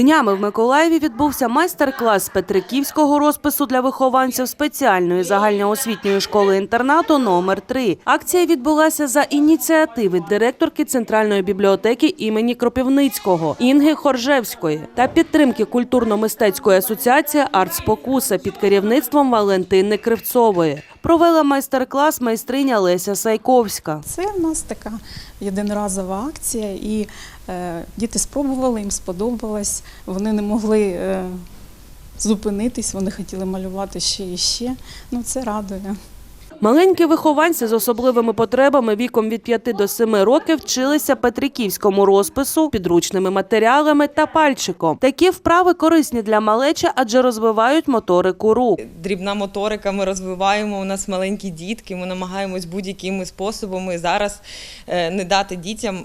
Днями в Миколаєві відбувся майстер-клас петриківського розпису для вихованців спеціальної загальноосвітньої школи-інтернату номер 3 Акція відбулася за ініціативи директорки Центральної бібліотеки імені Кропивницького Інги Хоржевської та підтримки культурно-мистецької асоціації «Артспокуса» під керівництвом Валентини Кривцової. Провела майстер-клас майстриня Леся Сайковська. Це в нас така єдиноразова акція, і е, діти спробували, їм сподобалось. Вони не могли е, зупинитись, вони хотіли малювати ще і ще. Ну, це радує. Маленькі вихованці з особливими потребами віком від 5 до 7 років вчилися петриківському розпису, підручними матеріалами та пальчиком. Такі вправи корисні для малечі, адже розвивають моторику рук. дрібна моторика ми розвиваємо. У нас маленькі дітки. Ми намагаємось будь-якими способами зараз е, не дати дітям.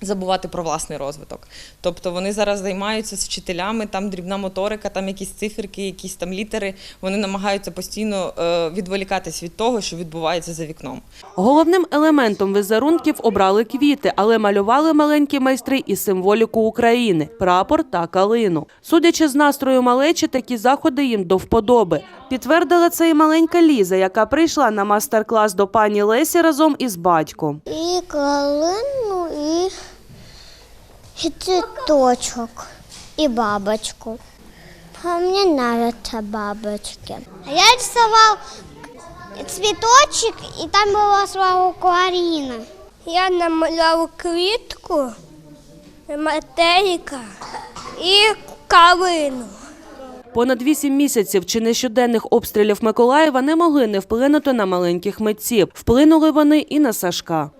Забувати про власний розвиток. Тобто вони зараз займаються з вчителями, там дрібна моторика, там якісь циферки, якісь там літери. Вони намагаються постійно е, відволікатись від того, що відбувається за вікном. Головним елементом візерунків обрали квіти, але малювали маленькі майстри і символіку України прапор та калину. Судячи з настрою малечі, такі заходи їм до вподоби. Підтвердила це і маленька Ліза, яка прийшла на мастер-клас до пані Лесі разом із батьком. І калину, і, і цветочок, і бабочку. А мне бабочки. Я рисовал цветочек, и там была слова Украина. Я намалював квітку, материка і калину. Понад вісім місяців чи не щоденних обстрілів Миколаєва не могли не вплинути на маленьких митців. Вплинули вони і на Сашка.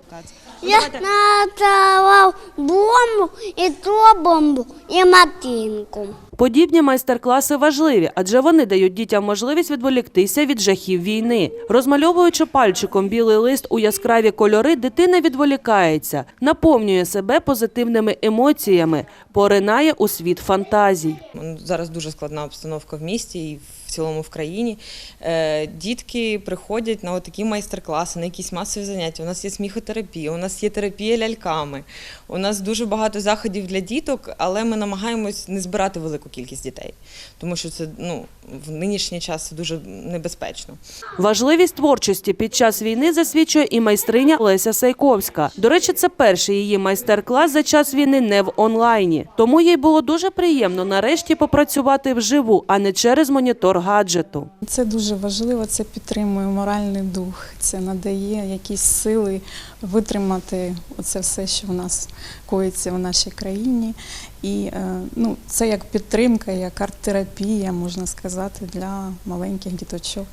Я надавав бомбу, і ту бомбу, і матинку. Подібні майстер-класи важливі, адже вони дають дітям можливість відволіктися від жахів війни. Розмальовуючи пальчиком білий лист у яскраві кольори, дитина відволікається, наповнює себе позитивними емоціями, поринає у світ фантазій. Ну, Зараз дуже складна обстановка в місті і в цілому в країні. Е, Дітки приходять на такі майстер-класи, на якісь масові заняття. У нас є сміхотерапія, у нас є терапія ляльками. У нас дуже багато заходів для діток, але ми намагаємось не збирати велику кількість дітей, тому що це ну, в нинішній час це дуже небезпечно. Важливість творчості під час війни засвідчує і майстриня Леся Сайковська. До речі, це перший її майстер-клас за час війни не в онлайні. Тому їй було дуже приємно нарешті попрацювати вживу, а не через монітор гаджету. Це дуже важливо, це підтримує моральний дух, це надає якісь сили витримати оце все, що в нас коїться в нашій країні. І е, ну, це як підтримка, як арт-терапія, можна сказати, для маленьких діточок.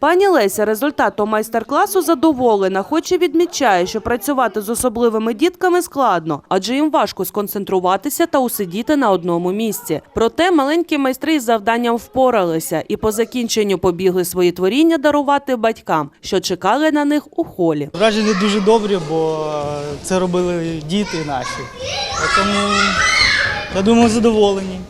Пані Леся результатом майстер-класу задоволена, хоч і відмічає, що працювати з особливими дітками складно, адже їм важко сконцентруватися та усидіти на одному місці. Проте маленькі майстри із завданням впоралися і по закінченню побігли свої творіння дарувати батькам, що чекали на них у холі. Враження дуже добрі, бо це робили діти наші. Тому я думаю, задоволені.